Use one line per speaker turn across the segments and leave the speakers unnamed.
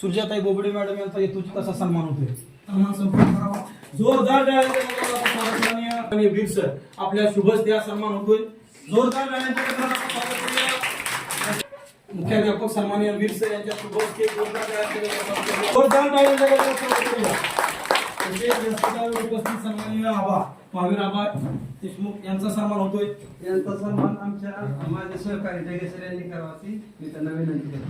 सुरजाताई Bobde madam यांचा येतोची कसा सन्मान होतोय? जोरदार आणि वीर सर. आपल्या शुभच हा सन्मान होतोय. जोरदार. मुख्याध्यापक सन्माननीय वीर सर यांच्या शुभस्ते जोरदार उपस्थित सन्माननीय आबा महावीर आबा देशमुख यांचा सन्मान होतोय.
यांचा सन्मान आमच्या माझे सहकारी जगेसर यांनी करावा ती मी त्यांना विनंती करतो.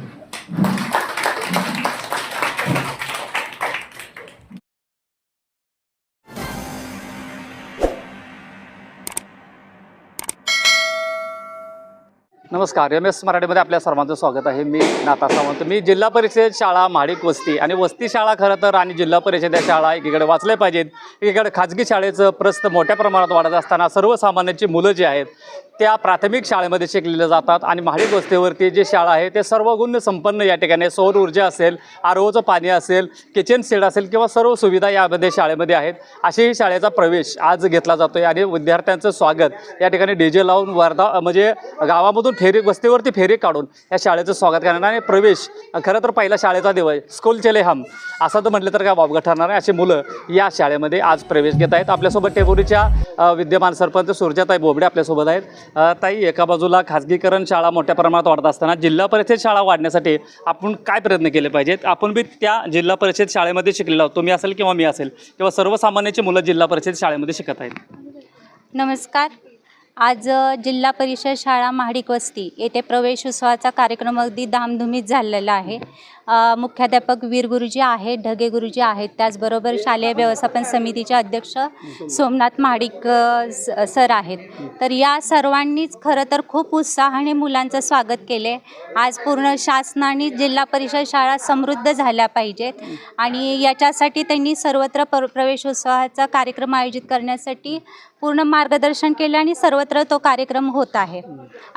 नमस्कार एम एस मराठीमध्ये आपल्या सर्वांचं स्वागत आहे. मी नाता सावंत. मी जिल्हा परिषद शाळा महाडिक वस्ती आणि वस्ती शाळा खरं तर आणि जिल्हा परिषद या शाळा एकीकडे वाचल्या पाहिजेत. एकीकडे खाजगी शाळेचं प्रस्त मोठ्या प्रमाणात वाढत असताना सर्वसामान्यांची मुलं जी आहेत त्या प्राथमिक शाळेमध्ये शिकलेल्या जातात आणि महाडिक वस्तीवरती जे शाळा आहे ते सर्व गुण संपन्न या ठिकाणी सौर ऊर्जा असेल आरोचं पाणी असेल किचन सेट असेल किंवा सर्व सुविधा यामध्ये शाळेमध्ये आहेत. अशी शाळेचा प्रवेश आज घेतला जातो आहे आणि विद्यार्थ्यांचं स्वागत या ठिकाणी डी जे लावून वर्धा म्हणजे गावामधून फेरी वस्तीवरती फेरी काढून या शाळेचं स्वागत करणार आणि प्रवेश खरं तर पहिला शाळेचा दिवस स्कूल चले हम असं तर म्हटलं तर काय वावगं ठरणार आहे. अशी मुलं या शाळेमध्ये आज प्रवेश घेत आहेत. आपल्यासोबत टेबोरीच्या विद्यमान सरपंच सुरजाताई बोबडे आपल्यासोबत आहेत. ताई एका बाजूला खाजगीकरण शाळा मोठ्या प्रमाणात वाढत असताना जिल्हा परिषद शाळा वाढण्यासाठी आपण काय प्रयत्न केले पाहिजेत? आपण बी त्या जिल्हा परिषद शाळेमध्ये शिकलेलो आहोत. तुम्ही असेल किंवा मी असेल किंवा सर्वसामान्यांची मुलं जिल्हा परिषद शाळेमध्ये शिकत आहेत.
नमस्कार. आज जिल्हा परिषद शाळा महाडिक वस्ती येथे प्रवेश उत्सवाचा कार्यक्रम अगदी धामधुमीत झालेला आहे. मुख्याध्यापक वीर गुरुजी आहेत ढगे गुरुजी आहेत. त्याचबरोबर शालेय व्यवस्थापन समितीचे अध्यक्ष सोमनाथ महाडिक स- सर आहेत. तर या सर्वांनीच खरं तर खूप उत्साहाने मुलांचं स्वागत केले. आज पूर्ण शासनाने जिल्हा परिषद शाळा समृद्ध झाल्या पाहिजेत आणि याच्यासाठी त्यांनी सर्वत्र पर प्रवेशोत्सवाचा कार्यक्रम आयोजित करण्यासाठी पूर्ण मार्गदर्शन केलं आणि सर्व सर्वत्र तो कार्यक्रम होत आहे.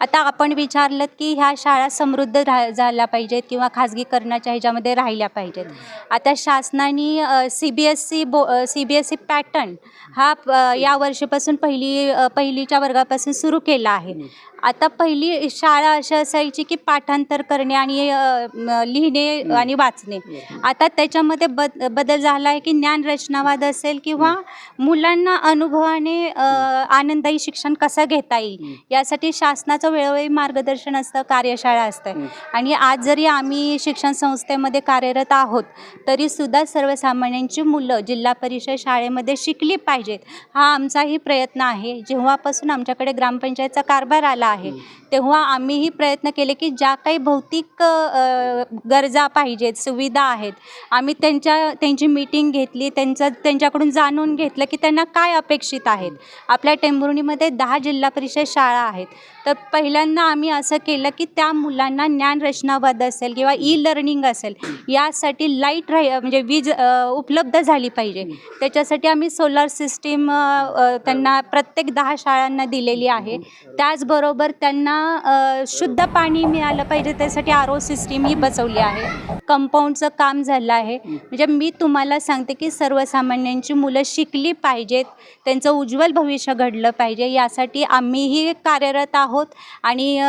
आता आपण विचारलं की ह्या शाळा समृद्ध रा झाल्या पाहिजेत किंवा खाजगीकरणाच्या ह्याच्यामध्ये राहिल्या पाहिजेत. आता शासनाने सी बी एस सी बो C B S C pattern हा या वर्षीपासून पहिली पहिलीच्या वर्गापासून सुरू केला आहे. आता पहिली शाळा अशी असायची की पाठांतर करणे आणि लिहिणे आणि वाचणे. आता त्याच्यामध्ये बद बदल झाला आहे की ज्ञानरचनावाद असेल किंवा मुलांना अनुभवाने आनंदायी आनंददायी शिक्षण कसं घेता येईल. यासाठी शासनाचं वेळोवेळी मार्गदर्शन असतं कार्यशाळा असतं. आणि आज जरी आम्ही शिक्षण संस्थेमध्ये कार्यरत आहोत तरीसुद्धा सर्वसामान्यांची मुलं जिल्हा परिषद शाळेमध्ये शिकली पाहिजेत. हा आमचाही प्रयत्न आहे. जेव्हापासून आमच्याकडे ग्रामपंचायतचा कारभार आला आहे तेव्हा आम्हीही प्रयत्न केले की ज्या काही भौतिक गरजा पाहिजेत सुविधा आहेत आम्ही त्यांच्या त्यांची मीटिंग घेतली त्यांचं त्यांच्याकडून जाणून घेतलं की त्यांना काय अपेक्षित आहेत. आपल्या टेंभुर्णीमध्ये दहा जिल्हा परिषद शाळा आहेत. तर पहिल्यांदा आम्ही असं केलं की त्या मुलांना ज्ञानरचनावाद असेल किंवा ई लर्निंग असेल यासाठी लाइट राह म्हणजे वीज उपलब्ध झाली पाहिजे. त्याच्यासाठी आम्ही सोलार सिस्टीम त्यांना प्रत्येक दहा शाळांना दिलेली आहे. त्याचबरोबर त्यांना शुद्ध पाणी मिळालं पाहिजे त्यासाठी आर ओ सिस्टीम ही बसवली आहे. कंपाऊंडचं काम झालं आहे. म्हणजे मी तुम्हाला सांगते की सर्वसामान्यांची मुलं शिकली पाहिजेत त्यांचं उज्ज्वल भविष्य घडलं पाहिजे यासाठी आम्हीही कार्यरत आहोत. आणि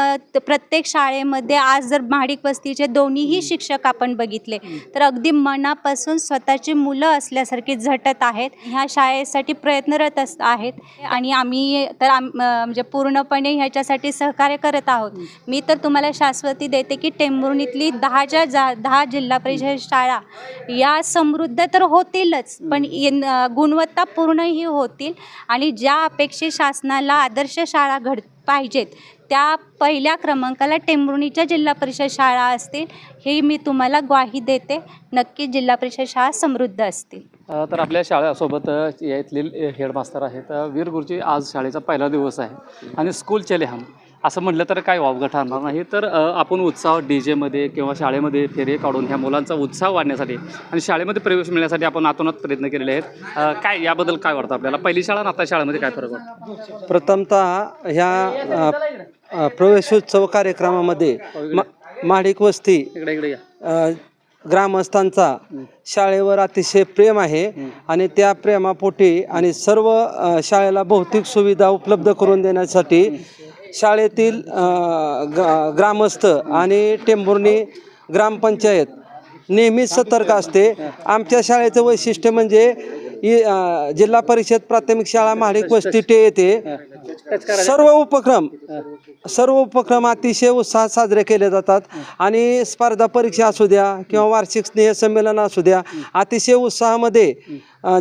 प्रत्येक शाळेमध्ये आज जर महाडिक वस्तीचे दोन्हीही शिक्षक आपण बघितले तर अगदी मनापासून स्वतःची मुलं असल्यासारखी झटत आहेत. ह्या शाळेसाठी प्रयत्नरत अस आहेत. आणि आम्ही तर आम म्हणजे पूर्णपणे ह्याच्यासाठी सहकार्य करत आहोत. मी तर तुम्हाला शाश्वती देते की टेंभुर्णीतली दहाच्या जा दहा जिल्हा परिषद शाळा या समृद्ध तर होतीलच पण अ, गुणवत्तापूर्णही होतील. आणि ज्या अपेक्षित शासनाला आदर्श शाळा घड पाहिजेत. त्या पहिल्या क्रमांकाला टेंभुर्णीच्या जिल्हा परिषद शाळा असतील हे मी तुम्हाला ग्वाही देते. नक्की जिल्हा परिषद शाळा समृद्ध असतील.
तर आपल्या शाळेसोबत येथील हेडमास्तर आहेत वीरगुरुजी वीर गुरुजी आज शाळेचा पहिला दिवस आहे. आणि स्कूल चले हम असं म्हटलं तर काय वावगं ठरणार नाही. तर आपण उत्साह डी जेमध्ये किंवा शाळेमध्ये फेरे काढून ह्या मुलांचा उत्साह वाढण्यासाठी आणि शाळेमध्ये प्रवेश मिळण्यासाठी आपण आतोनात प्रयत्न केलेले आहेत. काय याबद्दल काय वाटतं आपल्याला? पहिली शाळा आणि आता शाळेमध्ये काय फरक वाटतो?
प्रथमतः ह्या प्रवेशोत्सव कार्यक्रमामध्ये मा- महाडिक वस्ती
इकडे इकडे
ग्रामस्थांचा शाळेवर अतिशय प्रेम आहे आणि त्या प्रेमापोटी आणि सर्व शाळेला भौतिक सुविधा उपलब्ध करून देण्यासाठी शाळेतील ग- ग्रामस्थ आणि टेंभुर्णी ग्रामपंचायत नेहमीच सतर्क असते. आमच्या शाळेचं वैशिष्ट्य म्हणजे जिल्हा परिषद प्राथमिक शाळा महाडिक वस्ती टे येथे सर्व उपक्रम सर्व उपक्रम अतिशय उत्साहात साजरे केले जातात आणि स्पर्धा परीक्षा असू द्या किंवा वार्षिक स्नेह संमेलन असू द्या अतिशय उत्साहामध्ये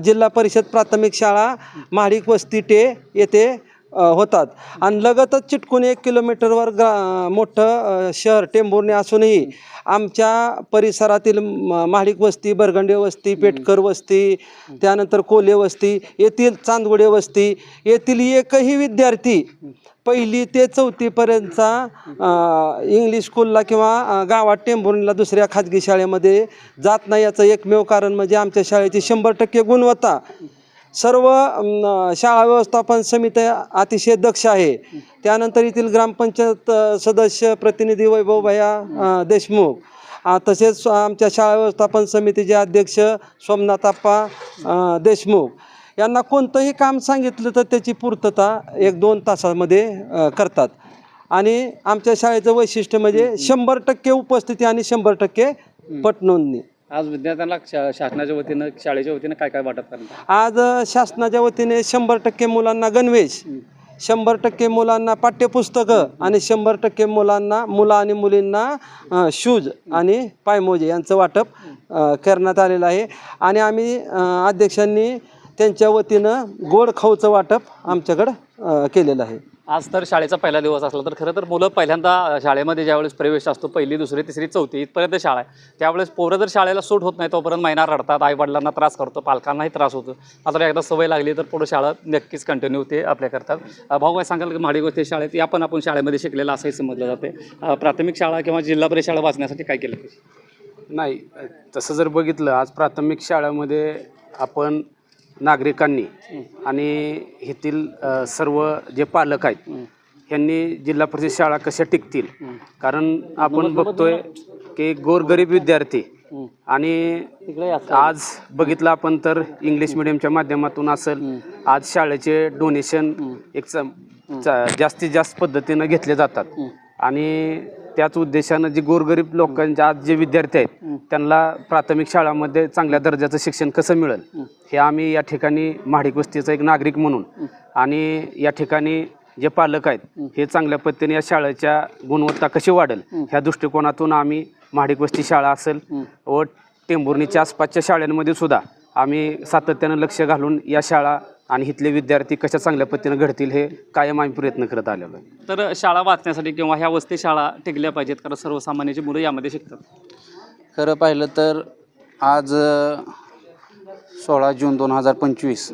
जिल्हा परिषद प्राथमिक शाळा महाडिक वस्तीटे येथे होतात. आणि लगतच चिटकून एक किलोमीटरवर ग्रा मोठं शहर टेंभुर्णी असूनही आमच्या परिसरातील म- महाडिक वस्ती बरगंडे वस्ती पेटकर वस्ती त्यानंतर कोले वस्ती येथील चांदगुडे वस्ती येथील एकही विद्यार्थी पहिली ते चौथीपर्यंतचा इंग्लिश स्कूलला किंवा गावात टेंभुर्णीला दुसऱ्या खाजगी शाळेमध्ये जात नाही याचं एकमेव कारण म्हणजे आमच्या शाळेची शंभर टक्के गुणवत्ता. सर्व शाळा व्यवस्थापन समिती अतिशय दक्ष आहे. त्यानंतर येथील ग्रामपंचायत सदस्य प्रतिनिधी वैभवभया देशमुख. तसेच आमच्या शाळा व्यवस्थापन समितीचे अध्यक्ष सोमनाथाप्पा देशमुख. यांना कोणतंही काम सांगितलं तर त्याची पूर्तता एक दोन तासामध्ये करतात. आणि आमच्या शाळेचं वैशिष्ट्य म्हणजे शंभर टक्के उपस्थिती आणि शंभर टक्के पट नोंदणी
आज विद्यार्थ्यांना शा- शासनाच्या वतीनं शाळेच्या वतीनं काय काय वाटप करणार?
आज अ, शासनाच्या वतीने शंभर टक्के मुलांना गणवेश शंभर टक्के मुलांना पाठ्यपुस्तकं आणि शंभर टक्के मुलांना मुलं आणि मुलींना शूज आणि पायमोजे यांचं वाटप अ, करण्यात आलेलं आहे. आणि आम्ही अ, अध्यक्षांनी त्यांच्या वतीनं गोड खाऊचं वाटप आमच्याकडं केलेलं आहे.
आज तर शाळेचा पहिला दिवस असला तर खरं तर मुलं पहिल्यांदा शाळेमध्ये ज्यावेळेस प्रवेश असतो पहिली दुसरी तिसरी चौथी इथपर्यंत शाळा आहे. त्यावेळेस पोरं जर शाळेला सूट होत नाही तोपर्यंत महिना रडतात आईवडिलांना त्रास करतो पालकांनाही त्रास होतो. मात्र एकदा सवय लागली तर पुढे शाळा नक्कीच कंटिन्यू ते आपल्या करतात. भाऊ काय सांगाल की माडी गोष्टी शाळेत या पण आपण शाळेमध्ये शिकलेलं असंही समजलं जाते. प्राथमिक शाळा किंवा जिल्हा परिषद शाळा वाचण्यासाठी काय केलं पाहिजे?
नाही तसं जर बघितलं आज प्राथमिक शाळामध्ये आपण नागरिकांनी आणि येथील सर्व जे पालक आहेत यांनी जिल्हा परिषद शाळा कशा टिकतील? कारण आपण बघतोय की गोरगरीब विद्यार्थी आणि आज बघितलं आपण तर इंग्लिश मिडियमच्या माध्यमातून असेल आज शाळेचे डोनेशन एक जास्तीत जास्त पद्धतीनं घेतले जातात. आणि त्याच उद्देशानं जे गोरगरीब लोकांचे आज जे विद्यार्थी आहेत त्यांना प्राथमिक शाळामध्ये चांगल्या दर्जाचं शिक्षण कसं मिळेल? हे आम्ही या ठिकाणी महाडिक वस्तीचा एक नागरिक म्हणून आणि या ठिकाणी जे पालक आहेत हे चांगल्या पद्धतीने या शाळेच्या गुणवत्ता कशी वाढेल? ह्या दृष्टिकोनातून आम्ही महाडिक वस्ती शाळा असेल व टेंभुर्णीच्या आसपासच्या शाळांमध्ये सुद्धा आम्ही सातत्यानं लक्ष घालून या शाळा आणि इथले विद्यार्थी कशा चांगल्या पद्धतीनं घडतील हे कायम आम्ही प्रयत्न करत आलेलो आहे.
तर शाळा वाचण्यासाठी किंवा ह्या वस्ती शाळा टिकल्या पाहिजेत कारण सर्वसामान्याची मुलं यामध्ये शिकतात.
खरं पाहिलं तर आज सोळा जून दोन हजार पंचवीस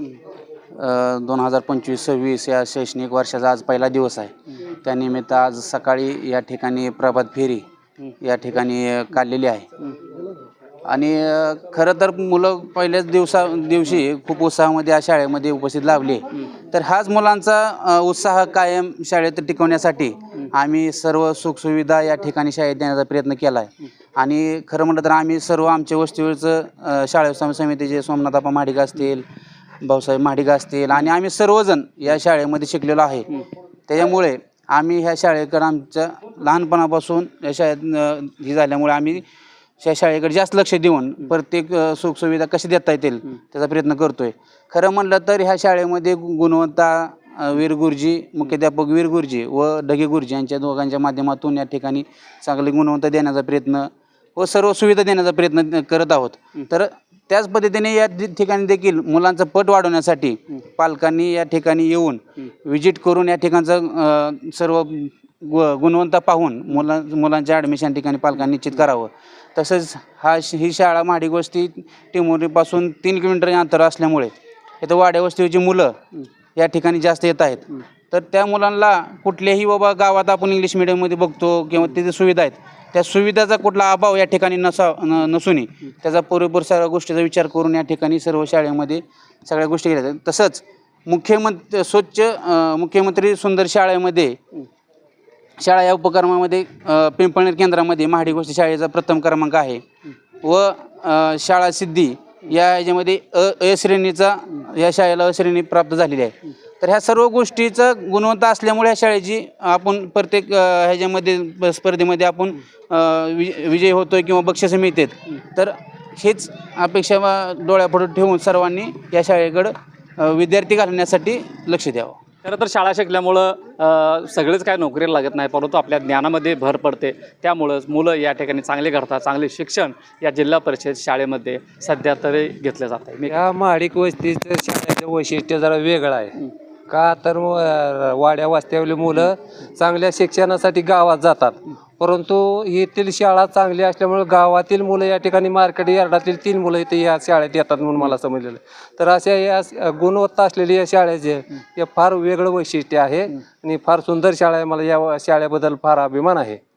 दोन हजार पंचवीस सव्वीस या शैक्षणिक वर्षाचा आज पहिला दिवस आहे. त्यानिमित्त आज सकाळी या ठिकाणी प्रभात फेरी या ठिकाणी काढलेली आहे. आणि खरं तर मुलं पहिल्याच दिवसा दिवशी खूप उत्साहामध्ये या शाळेमध्ये उपस्थित लाभले. तर हाच मुलांचा उत्साह कायम शाळेत टिकवण्यासाठी आम्ही सर्व सुखसुविधा या ठिकाणी शाळेत देण्याचा प्रयत्न केला आहे आणि खरं म्हटलं तर आम्ही सर्व आमच्या वस्तीवरचं शाळा सम- समितीचे सोमनाथापा माडिक असतील भाऊसाहेब माडिक असतील आणि आम्ही सर्वजण या शाळेमध्ये शिकलेलो आहे. त्याच्यामुळे आम्ही ह्या शाळेकडं आमच्या लहानपणापासून या शाळेत ही झाल्यामुळे आम्ही त्या शाळेकडे जास्त लक्ष देऊन प्रत्येक अ, सुखसुविधा कशी देता येतील त्याचा प्रयत्न करतोय. खरं म्हणलं तर ह्या शाळेमध्ये गु- गुणवत्ता अ, वीर गुरुजी मुख्याध्यापक वीर गुरुजी व ढगे गुरुजी यांच्या दोघांच्या माध्यमातून या ठिकाणी चांगली गुणवत्ता देण्याचा प्रयत्न व सर्व सुविधा देण्याचा प्रयत्न करत आहोत. तर त्याच पद्धतीने या ठिकाणी देखील मुलांचं पट वाढवण्यासाठी पालकांनी या ठिकाणी येऊन विजिट करून या ठिकाणचं अ, सर्व गु गुणवत्ता पाहून मुला मुलांच्या ॲडमिशन ठिकाणी पालकांनी निश्चित करावं. तसंच हा श- ही शाळा महाडिक वस्ती टिमोरीपासून तीन किलोमीटर अंतर असल्यामुळे इथं वाड्या वस्तीची मुलं या ठिकाणी जास्त येत आहेत. तर त्या मुलांना कुठल्याही बाबा गावात आपण इंग्लिश मिडियममध्ये बघतो किंवा तिथे सुविधा आहेत त्या सुविधाचा कुठला अभाव या ठिकाणी नसा न नसूनही त्याचा पुरेपूर सर्व गोष्टीचा विचार करून या ठिकाणी सर्व शाळेमध्ये सगळ्या गोष्टी केल्या जातात. तसंच मुख्यमंत्री स्वच्छ मुख्यमंत्री सुंदर शाळेमध्ये शाळा या उपक्रमामध्ये पिंपळनेर केंद्रामध्ये महाडी गोष्टी शाळेचा प्रथम क्रमांक आहे. व शाळा सिद्धी या याच्यामध्ये अ अ श्रेणीचा या शाळेला अ श्रेणी प्राप्त झालेली आहे. तर ह्या सर्व गोष्टीचा गुणवत्ता असल्यामुळे ह्या शाळेची आपण प्रत्येक ह्याच्यामध्ये स्पर्धेमध्ये आपण विजय विजय विजयी होतोय किंवा बक्षिसं मिळतात. तर हेच अपेक्षा डोळ्यापुढे ठेवून सर्वांनी या शाळेकडं विद्यार्थी घालण्यासाठी लक्ष द्यावं.
खरं तर शाळा शिकल्यामुळं सगळेच काय नोकरीला लागत नाही परंतु आपल्या ज्ञानामध्ये भर पडते. त्यामुळंच मुलं या ठिकाणी चांगले घडतात चांगले शिक्षण या जिल्हा परिषद शाळेमध्ये सध्या तरी घेतलं जात आहे
या महाडिक वस्तीचं शाळेचं वैशिष्ट्य जरा वेगळं आहे. का तर व- वाड्या वास्त्यावली मुलं चांगल्या शिक्षणासाठी गावात जातात. परंतु येथील शाळा चांगली असल्यामुळे गावातील मुलं या ठिकाणी मार्केट यार्डातील तीन मुलं इथे या शाळेत येतात म्हणून मला समजलेलं आहे. तर अशा या स- गुणवत्ता असलेली या शाळेचे हे फार वेगळं वैशिष्ट्य आहे आणि फार सुंदर शाळा आहे. मला या व- शाळेबद्दल फार अभिमान आहे.